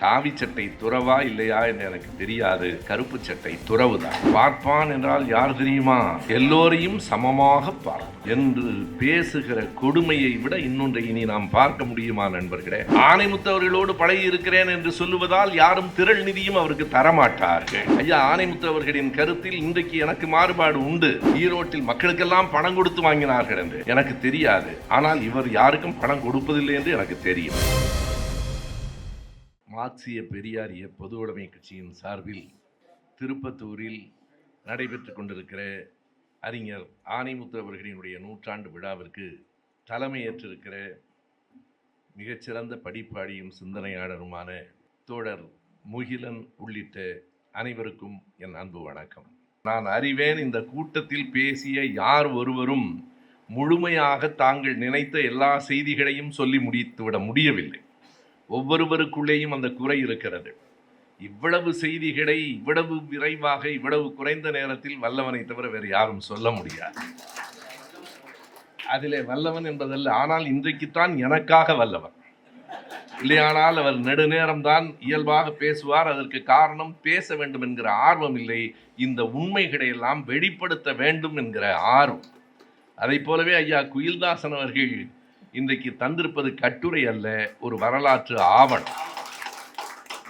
காவி சட்டை துறவா இல்லையா என்று எனக்கு தெரியாது. கருப்பு சட்டை துறவுதான். பார்ப்பான் என்றால் யார் தெரியுமா? எல்லோரையும் சமமாக பார் என்று பேசுகிற கொடுமையை விட இன்னொன்றை இனி நாம் பார்க்க முடியுமா நண்பர்களே? ஆனைமுத்தவர்களோடு பழகி இருக்கிறேன் என்று சொல்லுவதால் யாரும் திரள் நிதியும் அவருக்கு தரமாட்டார்கள். ஐயா ஆணைமுத்தவர்களின் கருத்தில் இன்றைக்கு எனக்கு மாறுபாடு உண்டு. ஈரோட்டில் மக்களுக்கெல்லாம் பணம் கொடுத்து வாங்கினார்கள் என்று எனக்கு தெரியாது. ஆனால் இவர் யாருக்கும் பணம் கொடுப்பதில்லை என்று எனக்கு தெரியும். மார்க்சிய பெரியாரிய பொது உடைமை கட்சியின் சார்பில் திருப்பத்தூரில் நடைபெற்று கொண்டிருக்கிற அறிஞர் ஆணைமுத்து அவர்களினுடைய நூற்றாண்டு விழாவிற்கு தலைமையேற்றிருக்கிற மிகச்சிறந்த படிப்பாளியும் சிந்தனையாளருமான தோழர் முகிலன் உள்ளிட்ட அனைவருக்கும் என் அன்பு வணக்கம். நான் அறிவேன் இந்த கூட்டத்தில் பேசிய யார் ஒருவரும் முழுமையாக தாங்கள் நினைத்த எல்லா செய்திகளையும் சொல்லி முடித்துவிட முடியவில்லை. ஒவ்வொருவருக்குள்ளேயும் அந்த குறை இருக்கிறது. இவ்வளவு செய்திகளை இவ்வளவு விரைவாக இவ்வளவு குறைந்த நேரத்தில் வல்லவனை தவிர வேறு யாரும் சொல்ல முடியாது. அதிலே வல்லவன் என்பதல்ல ஆனால் இன்றைக்குத்தான் எனக்காக வல்லவன். இல்லையானால் அவர் நெடுநேரம் தான் இயல்பாக பேசுவார் அதற்கு காரணம் பேச வேண்டும் என்கிற ஆர்வம் இல்லை இந்த உண்மைகளை எல்லாம் வெளிப்படுத்த வேண்டும் என்கிற ஆர்வம். அதை போலவே ஐயா குயில்தாசன் அவர்கள் இன்றைக்கு தந்திருப்பது கட்டுரை அல்ல ஒரு வரலாற்று ஆவணம்.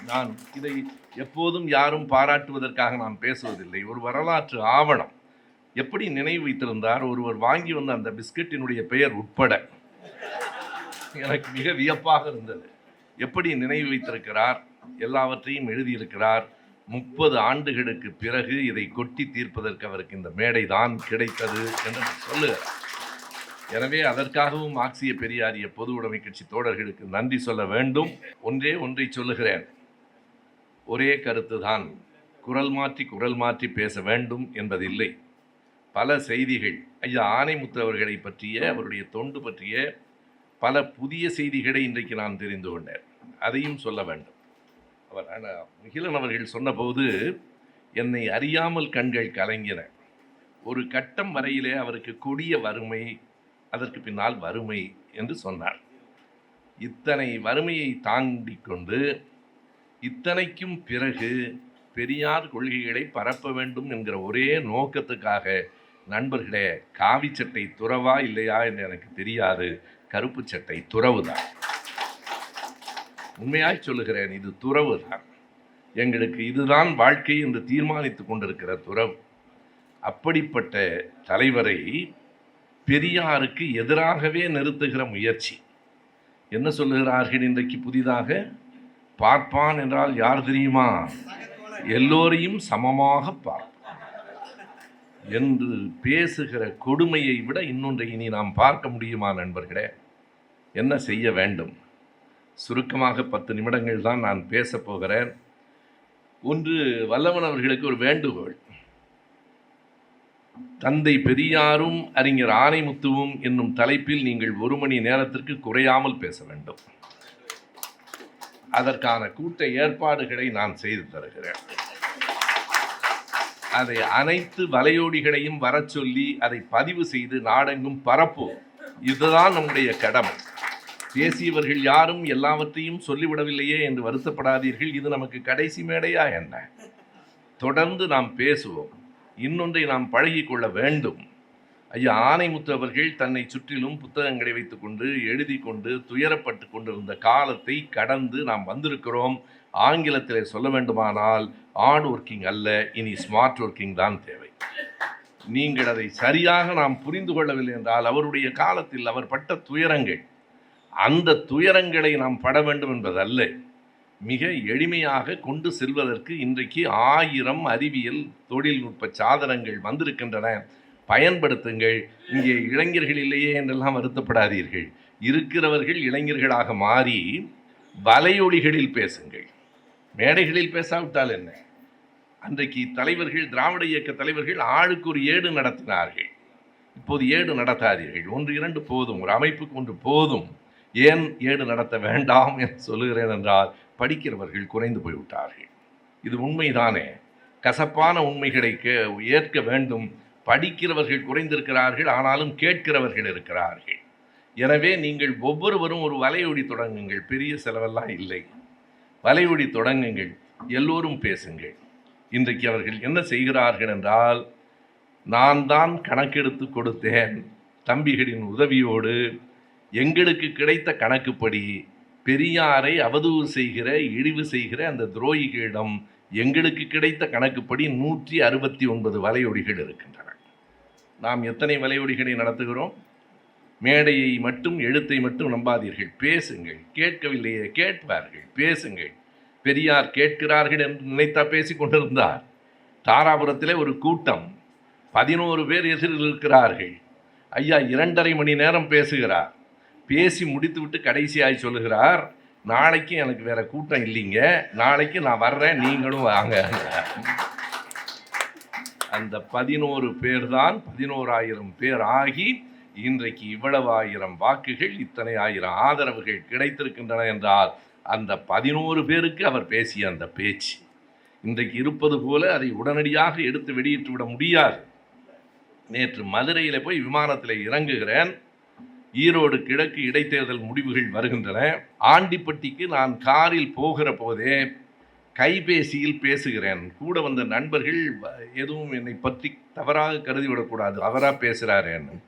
நான் இதை எப்போதும் யாரும் பாராட்டுவதற்காக நான் பேசுவதில்லை. ஒரு வரலாற்று ஆவணம். எப்படி நினைவு வைத்திருந்தார்? ஒருவர் வாங்கி வந்த அந்த பிஸ்கட்டினுடைய பெயர் உட்பட. எனக்கு மிக வியப்பாக இருந்தது. எப்படி நினைவு வைத்திருக்கிறார்? எல்லாவற்றையும் எழுதியிருக்கிறார். முப்பது ஆண்டுகளுக்கு பிறகு இதை கொட்டி தீர்ப்பதற்கு அவருக்கு இந்த மேடை தான் கிடைத்தது என்று சொல்லுகிறார் எனவே அதற்காகவும் ஆக்சிய பெரியாரிய பொது உடைமை கட்சி தோழர்களுக்கு நன்றி சொல்ல வேண்டும். ஒன்றே ஒன்றை சொல்லுகிறேன். ஒரே கருத்து தான் குரல் மாற்றி குரல் மாற்றி பேச வேண்டும் என்பதில்லை. பல செய்திகள் ஐயா ஆணைமுத்து அவர்களை பற்றிய அவருடைய தொண்டு பற்றிய பல புதிய செய்திகளை இன்றைக்கு நான் தெரிந்து கொண்டேன். அதையும் சொல்ல வேண்டும். அவர் ஆனால் மிகிலன் அவர்கள் சொன்னபோது என்னை அறியாமல் கண்கள் கலங்கின. ஒரு கட்டம் வரையிலே அவருக்கு கொடிய வறுமை அதற்கு பின்னால் வறுமை என்று சொன்னார். இத்தனை வறுமையை தாண்டி கொண்டு இத்தனைக்கும் பிறகு பெரியார் கொள்கைகளை பரப்ப வேண்டும் என்கிற ஒரே நோக்கத்துக்காக நண்பர்களே காவி சட்டை துறவா இல்லையா என்று எனக்கு தெரியாது. கருப்பு சட்டை துறவுதான். உண்மையாய் சொல்லுகிறேன் இது துறவு தான் எங்களுக்கு இதுதான் வாழ்க்கை என்று தீர்மானித்துக் கொண்டிருக்கிற துறவு. அப்படிப்பட்ட தலைவரை பெரியாருக்கு எதிராகவே நிறுத்துகிற முயற்சி. என்ன சொல்லுகிறார்கள் இன்றைக்கு புதிதாக? பார்ப்பான் என்றால் யார் தெரியுமா? எல்லோரையும் சமமாக பார்ப்பான். என்று பேசுகிற கொடுமையை விட இன்னொன்றை இனி நாம் பார்க்க முடியுமா நண்பர்களே? என்ன செய்ய வேண்டும்? சுருக்கமாக பத்து நிமிடங்கள் தான் நான் பேசப் போகிறேன். ஒன்று வல்லவன் அவர்களுக்கு ஒரு வேண்டுகோள். தந்தை பெரியாரும் அறிஞர் ஆனைமுத்துவும் என்னும் தலைப்பில் நீங்கள் ஒரு மணி நேரத்திற்கு குறையாமல் பேச வேண்டும். அதற்கான கூட்ட ஏற்பாடுகளை நான் செய்து தருகிறேன். அதை அனைத்து வலையோடிகளையும் வரச் சொல்லி அதை பதிவு செய்து நாடெங்கும் பரப்போம் இதுதான் நம்முடைய கடமை. பேசியவர்கள் யாரும் எல்லாவற்றையும் சொல்லிவிடவில்லையே என்று வருத்தப்படாதீர்கள். இது நமக்கு கடைசி மேடையா என்ன? தொடர்ந்து நாம் பேசுவோம். இன்னொன்றை நாம் பழகி கொள்ள வேண்டும். ஐயா ஆனைமுத்து அவர்கள் தன்னை சுற்றிலும் புத்தகங்களை வைத்துக்கொண்டு எழுதி கொண்டு துயரப்பட்டு கொண்டிருந்த காலத்தை கடந்து நாம் வந்திருக்கிறோம். ஆங்கிலத்திலே சொல்ல வேண்டுமானால் ஹார்ட் ஒர்க்கிங் அல்ல இனி ஸ்மார்ட் ஒர்க்கிங் தான் தேவை. நீங்கள் அதை சரியாக நாம் புரிந்து கொள்ளவில்லை என்றால் அவருடைய காலத்தில் அவர் பட்ட துயரங்கள் அந்த துயரங்களை நாம் பட வேண்டும் என்பதல்ல. மிக எளிமையாக கொண்டு செல்வதற்கு இன்றைக்கு ஆயிரம் அறிவியல் தொழில்நுட்ப சாதனங்கள் வந்திருக்கின்றன. பயன்படுத்துங்கள். இங்கே இளைஞர்கள் இல்லையே என்றெல்லாம் வருத்தப்படாதீர்கள். இருக்கிறவர்கள் இளைஞர்களாக மாறி வலையொலிகளில் பேசுங்கள். மேடைகளில் பேசாவிட்டால் என்ன? அன்றைக்கு தலைவர்கள் திராவிட இயக்க தலைவர்கள் ஆளுக்கு ஒரு ஏடு நடத்தினார்கள். இப்போது ஏடு நடத்தாதீர்கள். ஒன்று இரண்டு போதும். ஒரு அமைப்புக்கு ஒன்று போதும். ஏன் ஏடு நடத்த வேண்டாம் என்று சொல்லுகிறேன் என்றால் படிக்கிறவர்கள் குறைந்து போய்விட்டார்கள். இது உண்மைதானே? கசப்பான உண்மைகளை கே ஏற்க வேண்டும். படிக்கிறவர்கள் குறைந்திருக்கிறார்கள் ஆனாலும் கேட்கிறவர்கள் இருக்கிறார்கள். எனவே நீங்கள் ஒவ்வொருவரும் ஒரு வலையொடி தொடங்குங்கள். பெரிய செலவெல்லாம் இல்லை. வலையொடி தொடங்குங்கள். எல்லோரும் பேசுங்கள். இன்றைக்கு அவர்கள் என்ன செய்கிறார்கள் என்றால் நான் தான் கணக்கெடுத்து கொடுத்தேன் தம்பிகளின் உதவியோடு. எங்களுக்கு கிடைத்த கணக்குப்படி பெரியாரை அவதூறு செய்கிற இழிவு செய்கிற அந்த துரோகிகளிடம் எங்களுக்கு கிடைத்த கணக்குப்படி நூற்றி அறுபத்தி ஒன்பது வலையொலிகள் இருக்கின்றன. நாம் எத்தனை வலையொலிகளை நடத்துகிறோம்? மேடையை மட்டும் எழுத்தை மட்டும் நம்பாதீர்கள். பேசுங்கள். கேட்கவில்லையே கேட்பார்கள். பேசுங்கள். பெரியார் கேட்கிறார்கள் என்று நினைத்தா பேசிக் கொண்டிருந்தார். தாராபுரத்திலே ஒரு கூட்டம். பதினோரு பேர் எதிரில் இருக்கிறார்கள். ஐயா இரண்டரை மணி நேரம் பேசுகிறார். பேசி முடித்துவிட்டு கடைசியாய் சொல்லுகிறார் நாளைக்கு எனக்கு வேற கூட்டம் இல்லைங்க. நாளைக்கு நான் வர்றேன். நீங்களும் வாங்க. அந்த பதினோரு பேர் தான் பதினோராயிரம் பேர் ஆகி இன்றைக்கு இவ்வளவு ஆயிரம் வாக்குகள் இத்தனை ஆயிரம் ஆதரவுகள் கிடைத்திருக்கின்றன என்றால் அந்த பதினோரு பேருக்கு அவர் பேசிய அந்த பேச்சு. இன்றைக்கு இருப்பது போல அதை உடனடியாக எடுத்து வெளியிட்டு விட முடியாது. நேற்று மதுரையில் போய் விமானத்தில் இறங்குகிறேன். ஈரோடு கிழக்கு இடைத்தேர்தல் முடிவுகள் வருகின்றன. ஆண்டிப்பட்டிக்கு நான் காரில் போகிற போதே கைபேசியில் பேசுகிறேன். கூட வந்த நண்பர்கள் வ- எதுவும் என்னை பற்றி தவறாக கருதிவிடக்கூடாது. அவராக பேசுகிறாரேன்னு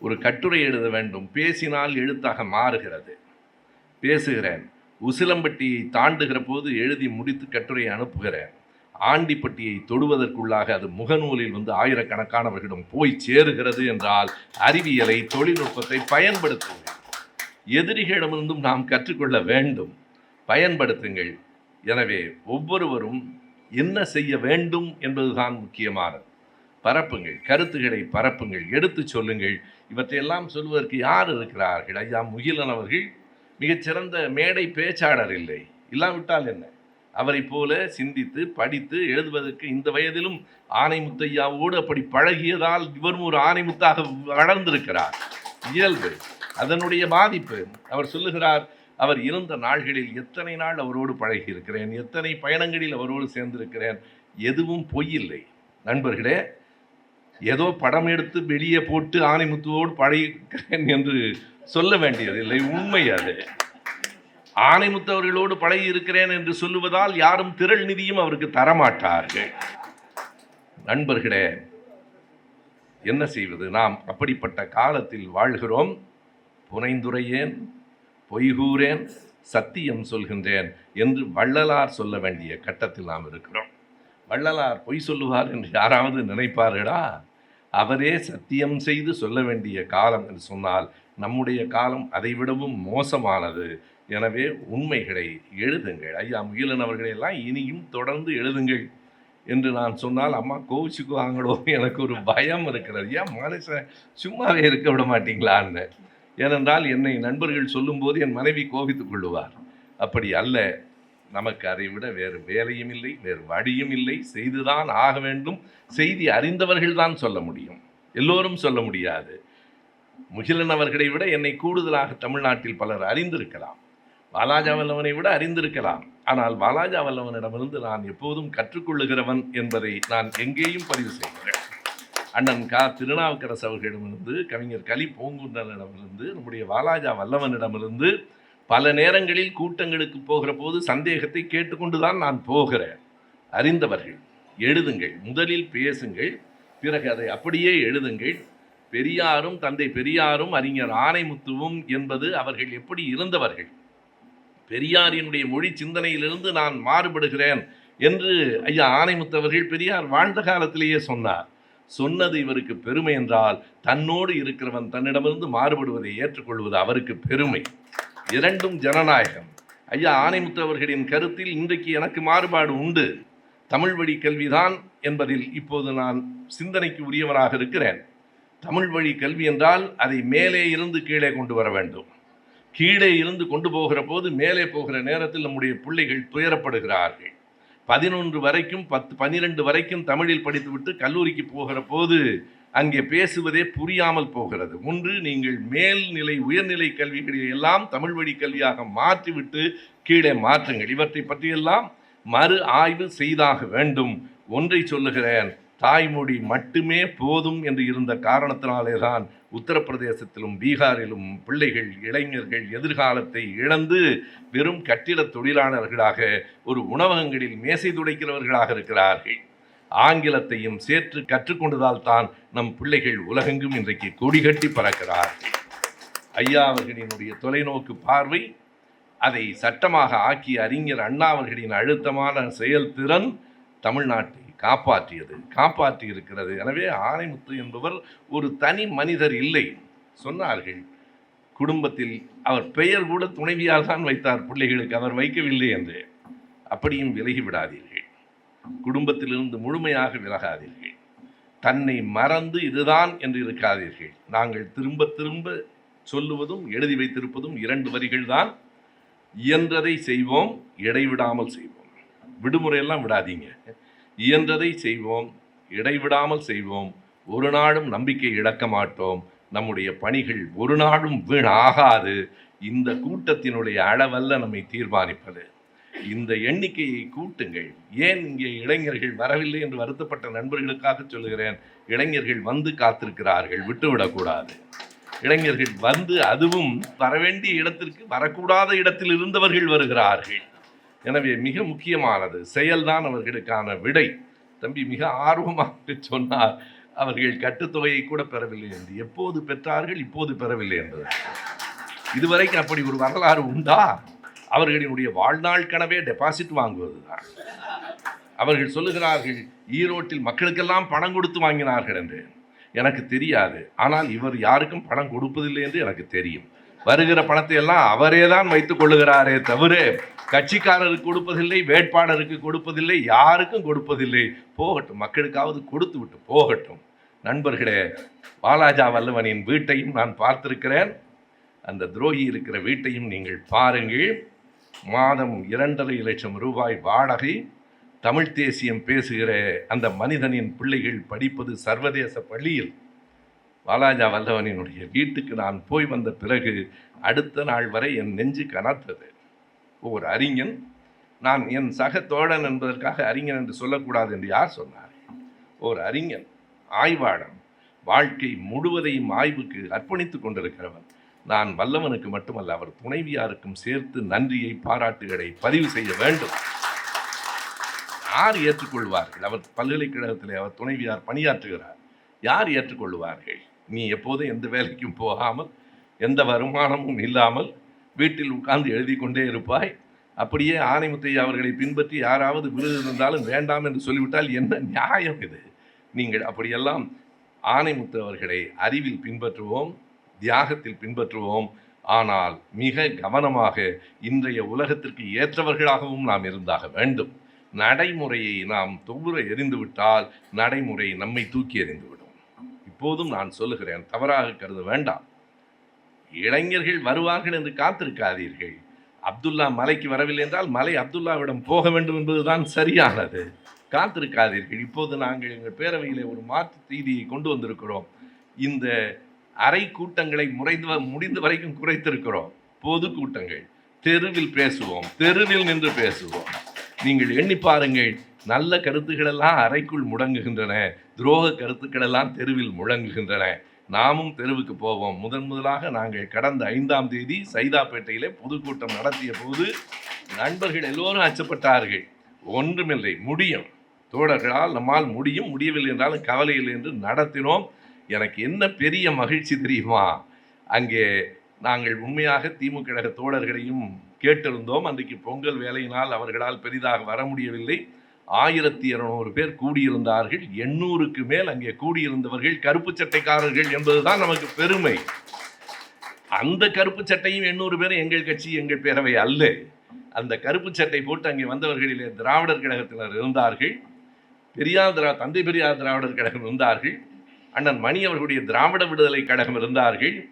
ஒரு கட்டுரை எழுத வேண்டும். பேசினால் எழுத்தாக மாறுகிறது. பேசுகிறேன். உசிலம்பட்டியை தாண்டுகிற போது எழுதி முடித்து கட்டுரையை அனுப்புகிறேன். ஆண்டிப்பட்டியை தொடுவதற்குள்ளாக அது முகநூலில் வந்து ஆயிரக்கணக்கானவர்களிடம் போய் சேருகிறது என்றால் அறிவியலை தொழில்நுட்பத்தை பயன்படுத்துங்கள். எதிரிகளிடமிருந்தும் நாம் கற்றுக்கொள்ள வேண்டும். பயன்படுத்துங்கள். எனவே ஒவ்வொருவரும் என்ன செய்ய வேண்டும் என்பதுதான் முக்கியமானது. பரப்புங்கள். கருத்துக்களை பரப்புங்கள். எடுத்துச் சொல்லுங்கள். இவற்றையெல்லாம் சொல்வதற்கு யார் இருக்கிறார்கள்? ஐயா முகிலன் அவர்கள் மிகச்சிறந்த மேடை பேச்சாளர் இல்லை. இல்லாவிட்டால் என்ன? அவரைப் போல சிந்தித்து படித்து எழுதுவதற்கு இந்த வயதிலும் ஆனைமுத்தையாவோடு அப்படி பழகியதால் இவரும் ஒரு ஆனைமுத்தாக வளர்ந்திருக்கிறார். இயல்பு. அதனுடைய பாதிப்பு. அவர் சொல்லுகிறார் அவர் இருந்த நாள்களில் எத்தனை நாள் அவரோடு பழகி இருக்கிறேன் எத்தனை பயணங்களில் அவரோடு சேர்ந்திருக்கிறேன்? எதுவும் பொய்யில்லை நண்பர்களே ஏதோ படம் எடுத்து வெளியே போட்டு ஆனைமுத்துவோடு பழகிக்கிறேன் என்று சொல்ல வேண்டியதில்லை. உண்மை அது. ஆனைமுத்தவர்களோடு பழகி இருக்கிறேன் என்று சொல்லுவதால் யாரும் திரள் நிதியும் அவருக்கு தரமாட்டார்கள். நண்பர்களே என்ன செய்வது? நாம் அப்படிப்பட்ட காலத்தில் வாழ்கிறோம். புனைந்துரையேன் பொய்கூறேன் சத்தியம் சொல்கின்றேன் என்று வள்ளலார் சொல்ல வேண்டிய கட்டத்தில் நாம் இருக்கிறோம். வள்ளலார் பொய் சொல்லுவார் என்று யாராவது நினைப்பார்களா? அவரே சத்தியம் செய்து சொல்ல வேண்டிய காலம் என்று சொன்னால் நம்முடைய காலம் அதைவிடவும் மோசமானது. எனவே உண்மைகளை எழுதுங்கள். ஐயா முகிலன் அவர்களையெல்லாம் இனியும் தொடர்ந்து எழுதுங்கள் என்று நான் சொன்னால் அம்மா கோவிச்சுக்குவாங்களோ எனக்கு ஒரு பயம் இருக்கிறது. ஏன் மனுஷன் சும்மாவே இருக்க விட மாட்டீங்களான்னு. ஏனென்றால் என்னை நண்பர்கள் சொல்லும்போது என் மனைவி கோபித்துக் கொள்ளுவார். அப்படி அல்ல. நமக்கு அதை விட வேறு வேலையும் இல்லை வேறு வழியும் இல்லை. செய்துதான் ஆக வேண்டும். செய்தி அறிந்தவர்கள் தான் சொல்ல முடியும். எல்லோரும் சொல்ல முடியாது. முகிலன் அவர்களை விட என்னை கூடுதலாக தமிழ்நாட்டில் பலர் அறிந்திருக்கலாம். வாலாஜா வல்லவனை விட அறிந்திருக்கலாம். ஆனால் வாலாஜா வல்லவனிடமிருந்து நான் எப்போதும் கற்றுக்கொள்ளுகிறவன் என்பதை நான் எங்கேயும் பதிவு செய்கிறேன் அண்ணன் கா. திருநாவுக்கரசு அவர்களிடமிருந்து கவிஞர் கலி பூங்குன்றனிடமிருந்து நம்முடைய வாலாஜா வல்லவனிடமிருந்து பல நேரங்களில் கூட்டங்களுக்கு போகிற போது சந்தேகத்தை கேட்டுக்கொண்டு தான் நான் போகிறேன். அறிந்தவர்கள் எழுதுங்கள். முதலில் பேசுங்கள் பிறகு அதை அப்படியே எழுதுங்கள். பெரியாரும் தந்தை பெரியாரும் அறிஞர் ஆனைமுத்துவும் என்பது அவர்கள் எப்படி இருந்தவர்கள்? பெரியாரினுடைய மொழி சிந்தனையிலிருந்து நான் மாறுபடுகிறேன் என்று ஐயா ஆணைமுத்தவர்கள் பெரியார் வாழ்ந்த காலத்திலேயே சொன்னார். சொன்னது இவருக்கு பெருமை என்றால் தன்னோடு இருக்கிறவன் தன்னிடமிருந்து மாறுபடுவதை ஏற்றுக்கொள்வது அவருக்கு பெருமை. இரண்டும் ஜனநாயகம். ஐயா ஆணைமுத்தவர்களின் கருத்தில் இன்றைக்கு எனக்கு மாறுபாடு உண்டு. தமிழ் வழி கல்விதான் என்பதில் இப்போது நான் சிந்தனைக்கு உரியவனாக இருக்கிறேன். தமிழ் வழி கல்வி என்றால் அதை மேலே இருந்து கீழே கொண்டு வர வேண்டும். கீழே இருந்து கொண்டு போகிற போது மேலே போகிற நேரத்தில் நம்முடைய பிள்ளைகள் துயரப்படுகிறார்கள். பதினொன்று வரைக்கும் பத்து பன்னிரெண்டு வரைக்கும் தமிழில் படித்துவிட்டு கல்லூரிக்கு போகிற போது அங்கே பேசுவதே புரியாமல் போகிறது. ஒன்று நீங்கள் மேல்நிலை உயர்நிலை கல்விகளை எல்லாம் தமிழ் வழி கல்வியாக மாற்றிவிட்டு கீழே மாற்றுங்கள். இவற்றை பற்றியெல்லாம் மறு ஆய்வு செய்தாக வேண்டும். ஒன்றை சொல்லுகிறேன். தாய்மொழி மட்டுமே போதும் என்று இருந்த காரணத்தினாலே தான் உத்தரப்பிரதேசத்திலும் பீகாரிலும் பிள்ளைகள் இளைஞர்கள் எதிர்காலத்தை இழந்து வெறும் கட்டிட தொழிலாளர்களாக ஒரு உணவகங்களில் மேசை துடைக்கிறவர்களாக இருக்கிறார்கள். ஆங்கிலத்தையும் சேர்த்து கற்றுக்கொண்டதால் தான் நம் பிள்ளைகள் உலகெங்கும் இன்றைக்கு கொடிகட்டி பறக்கிறார்கள். ஐயா அவர்களினுடைய தொலைநோக்கு பார்வை அதை சட்டமாக ஆக்கிய அறிஞர் அண்ணா அவர்களின் அழுத்தமான செயல்திறன் தமிழ்நாட்டை காப்பாற்றியது காப்பாற்றி இருக்கிறது எனவே ஆனைமுத்து என்பவர் ஒரு தனி மனிதர் இல்லை சொன்னார்கள். குடும்பத்தில் அவர் பெயர் கூட துணைவியால் தான் வைத்தார் பிள்ளைகளுக்கு அவர் வைக்கவில்லை என்று. அப்படியும் விலகி விடாதீர்கள். குடும்பத்திலிருந்து முழுமையாக விலகாதீர்கள். தன்னை மறந்து இதுதான் என்று இருக்காதீர்கள். நாங்கள் திரும்ப திரும்ப சொல்லுவதும் எழுதி வைத்திருப்பதும் இரண்டு வரிகள் தான். இயன்றதை செய்வோம் இடைவிடாமல் செய்வோம். விடுமுறையெல்லாம் விடாதீங்க. இயன்றதை செய்வோம் இடைவிடாமல் செய்வோம் ஒரு நாளும் நம்பிக்கை இழக்க மாட்டோம். நம்முடைய பணிகள் ஒரு நாளும் வீணாகாது. இந்த கூட்டத்தினுடைய அளவல்ல நம்மை தீர்மானிப்பது. இந்த எண்ணிக்கையை கூட்டுங்கள். ஏன் இங்கே இளைஞர்கள் வரவில்லை என்று வருத்தப்பட்ட நண்பர்களுக்காக சொல்லுகிறேன். இளைஞர்கள் வந்து காத்திருக்கிறார்கள் விட்டுவிடக்கூடாது. இளைஞர்கள் வந்து அதுவும் வரவேண்டிய இடத்திற்கு வரக்கூடாத இடத்தில் இருந்தவர்கள் வருகிறார்கள். எனவே மிக முக்கியமானது செயல்தான் அவர்களுக்கான விடை. தம்பி மிக ஆர்வமாக சொன்னார் அவர்கள் கட்டுத்தொகையை கூட பெறவில்லை என்று. எப்போது பெற்றார்கள் இப்போது பெறவில்லை என்பது. இதுவரைக்கும் அப்படி ஒரு வரலாறு உண்டா? அவர்களினுடைய வாழ்நாள் கனவே டெபாசிட் வாங்குவதுதான். அவர்கள் சொல்லுகிறார்கள் ஈரோட்டில் மக்களுக்கெல்லாம் பணம் கொடுத்து வாங்கினார்கள் என்று. எனக்கு தெரியாது. ஆனால் இவர் யாருக்கும் பணம் கொடுப்பதில்லை என்று எனக்கு தெரியும். வருகிற பணத்தை எல்லாம் அவரே தான் வைத்துக் கொள்ளுகிறாரே தவிர கட்சிக்காரருக்கு கொடுப்பதில்லை வேட்பாளருக்கு கொடுப்பதில்லை யாருக்கும் கொடுப்பதில்லை. போகட்டும் மக்களுக்காவது கொடுத்து விட்டு போகட்டும். நண்பர்களே பாலாஜா வல்லவனின் வீட்டையும் நான் பார்த்திருக்கிறேன். அந்த துரோகி இருக்கிற வீட்டையும் நீங்கள் பாருங்கள். மாதம் இரண்டரை லட்சம் ரூபாய் வாடகை. தமிழ் தேசியம் பேசுகிற அந்த மனிதனின் பிள்ளைகள் படிப்பது சர்வதேச பள்ளியில் வாலாஜா வல்லவனினுடைய வீட்டுக்கு நான் போய் வந்த பிறகு அடுத்த நாள் வரை என் நெஞ்சு கனத்தது. ஒரு அறிஞன் நான் என் சக தோழன் என்பதற்காக அறிஞன் என்று சொல்லக்கூடாது என்று யார் சொன்னார்? ஒரு அறிஞன் ஆய்வாளன் வாழ்க்கை முழுவதையும் ஆய்வுக்கு அர்ப்பணித்துக் கொண்டிருக்கிறவன். நான் வல்லவனுக்கு மட்டுமல்ல அவர் துணைவியாருக்கும் சேர்த்து நன்றியை பாராட்டுகளை பதிவு செய்ய வேண்டும். யார் ஏற்றுக்கொள்வார்கள்? அவர் பல்கலைக்கழகத்தில் அவர் துணைவியார் பணியாற்றுகிறார். யார் ஏற்றுக்கொள்வார்கள்? நீ எப்போதும் எந்த வேலைக்கும் போகாமல் எந்த வருமானமும் இல்லாமல் வீட்டில் உட்கார்ந்து எழுதி கொண்டே இருப்பாய். அப்படியே ஆனைமுத்தையா அவர்களை பின்பற்றி யாராவது விருது இருந்தாலும் வேண்டாம் என்று சொல்லிவிட்டால் என்ன நியாயம் இது? நீங்கள் அப்படியெல்லாம் ஆனைமுத்து அவர்களை அறிவில் பின்பற்றுவோம் தியாகத்தில் பின்பற்றுவோம். ஆனால் மிக கவனமாக இன்றைய உலகத்திற்கு ஏற்றவர்களாகவும் நாம் இருந்தாக வேண்டும். நடைமுறையை நாம் தொகுர எறிந்துவிட்டால் நடைமுறை நம்மை தூக்கி எறிந்துவிடும். இப்போதும் நான் சொல்லுகிறேன் தவறாக கருத வேண்டாம். இளைஞர்கள் வருவார்கள் என்று காத்திருக்காதீர்கள். அப்துல்லா மலைக்கு வரவில்லை என்றால் மலை அப்துல்லாவிடம் போக வேண்டும் என்பதுதான் சரியானது. காத்திருக்காதீர்கள். இப்போது நாங்கள் எங்கள் பேரவையிலே ஒரு மாற்று செய்தியை கொண்டு வந்திருக்கிறோம். இந்த அறை கூட்டங்களை முறைந்து முடிந்த வரைக்கும் குறைத்திருக்கிறோம். பொது கூட்டங்கள். தெருவில் பேசுவோம். தெருவில் நின்று பேசுவோம். நீங்கள் எண்ணி பாருங்கள் நல்ல கருத்துக்களெல்லாம் அறைக்குள் முடங்குகின்றன. துரோக கருத்துக்களெல்லாம் தெருவில் முழங்குகின்றன. நாமும் தெருவுக்கு போவோம். முதன் முதலாக நாங்கள் கடந்த ஐந்தாம் தேதி சைதாப்பேட்டையிலே பொதுக்கூட்டம் நடத்திய போது நண்பர்கள் எல்லோரும் அச்சப்பட்டார்கள். ஒன்றுமில்லை முடியும். தோழர்களால் நம்மால் முடியும். முடியவில்லை என்றாலும் கவலை இல்லை என்று நடத்தினோம். எனக்கு என்ன பெரிய மகிழ்ச்சி தெரியுமா? அங்கே நாங்கள் உண்மையாக திமுக கழக தோழர்களையும் கேட்டிருந்தோம். அன்றைக்கு பொங்கல் வேலையினால் அவர்களால் பெரிதாக வர முடியவில்லை. ஆயிரத்தி இருநூறு பேர் கூடியிருந்தார்கள். எண்ணூறுக்கு மேல் அங்கே கூடியிருந்தவர்கள் கருப்பு சட்டைக்காரர்கள் என்பதுதான் நமக்கு பெருமை. அந்த கருப்பு சட்டையும் எண்ணூறு பேரும் எங்கள் கட்சி எங்கள் பேரவை அல்ல. அந்த கருப்பு சட்டை போட்டு அங்கே வந்தவர்களிலே திராவிடர் கழகத்தினர் இருந்தார்கள். பெரியார் திரா தந்தை பெரியார் திராவிடர் கழகம் இருந்தார்கள். அண்ணன் மணி அவர்களுடைய திராவிட விடுதலை கழகம் இருந்தார்கள்.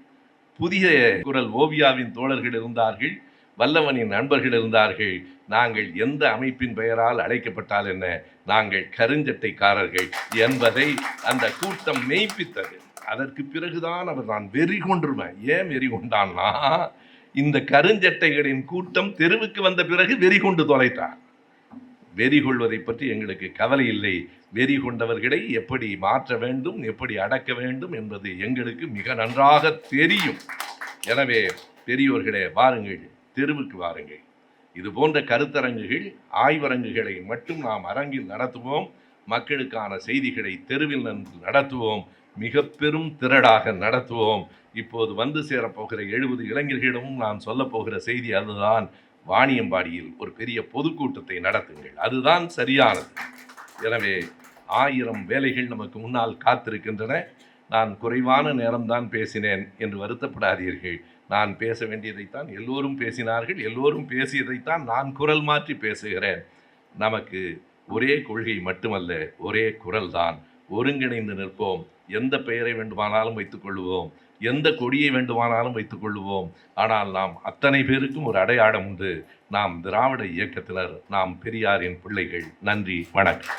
புதிய குரல் ஓவியாவின் தோழர்கள் இருந்தார்கள். வல்லவனின் நண்பர்கள் இருந்தார்கள். நாங்கள் எந்த அமைப்பின் பெயரால் அழைக்கப்பட்டால் என்ன? நாங்கள் கருஞ்சட்டைக்காரர்கள் என்பதை அந்த கூட்டம் மெய்ப்பித்தது. அதற்கு பிறகுதான் அவர் நான் வெறி கொண்டிருவேன் ஏன் வெறி கொண்டான்னா இந்த கருஞ்சட்டைகளின் கூட்டம் தெருவுக்கு வந்த பிறகு வெறி கொண்டு தொலைத்தார் வெறி கொள்வதை பற்றி எங்களுக்கு கவலை இல்லை. வெறி கொண்டவர்களை எப்படி மாற்ற வேண்டும் எப்படி அடக்க வேண்டும் என்பது எங்களுக்கு மிக நன்றாக தெரியும். எனவே பெரியோர்களே வாருங்கள். தெருவுக்கு வாருங்கள். இது போன்ற கருத்தரங்குகள் ஆய்வரங்குகளை மட்டும் நாம் அரங்கில் நடத்துவோம். மக்களுக்கான செய்திகளை தெருவில் நின்று நடத்துவோம். மிக பெரும் திரடாக நடத்துவோம். இப்போது வந்து சேரப்போகிற எழுபது இளைஞர்களிடமும் நான் சொல்லப் போகிற செய்தி அதுதான். வாணியம்பாடியில் ஒரு பெரிய பொதுக்கூட்டத்தை நடத்துங்கள். அதுதான் சரியானது. எனவே ஆயிரம் வேலைகள் நமக்கு முன்னால் காத்திருக்கின்றன. நான் குறைவான நேரம்தான் பேசினேன் என்று வருத்தப்படாதீர்கள். நான் பேச வேண்டியதைத்தான் எல்லோரும் பேசினார்கள் எல்லோரும் பேசியதைத்தான் நான் குரல் மாற்றி பேசுகிறேன். நமக்கு ஒரே கொள்கை மட்டுமல்ல ஒரே குரல் தான். ஒருங்கிணைந்து நிற்போம். எந்த பெயரை வேண்டுமானாலும் வைத்துக் கொள்வோம். எந்த கொடியை வேண்டுமானாலும் வைத்துக் கொள்வோம். ஆனால் நாம் அத்தனை பேருக்கும் ஒரு அடையாளம் உண்டு. நாம் திராவிட இயக்கத்தினர் நாம் பெரியாரின் பிள்ளைகள். நன்றி வணக்கம்.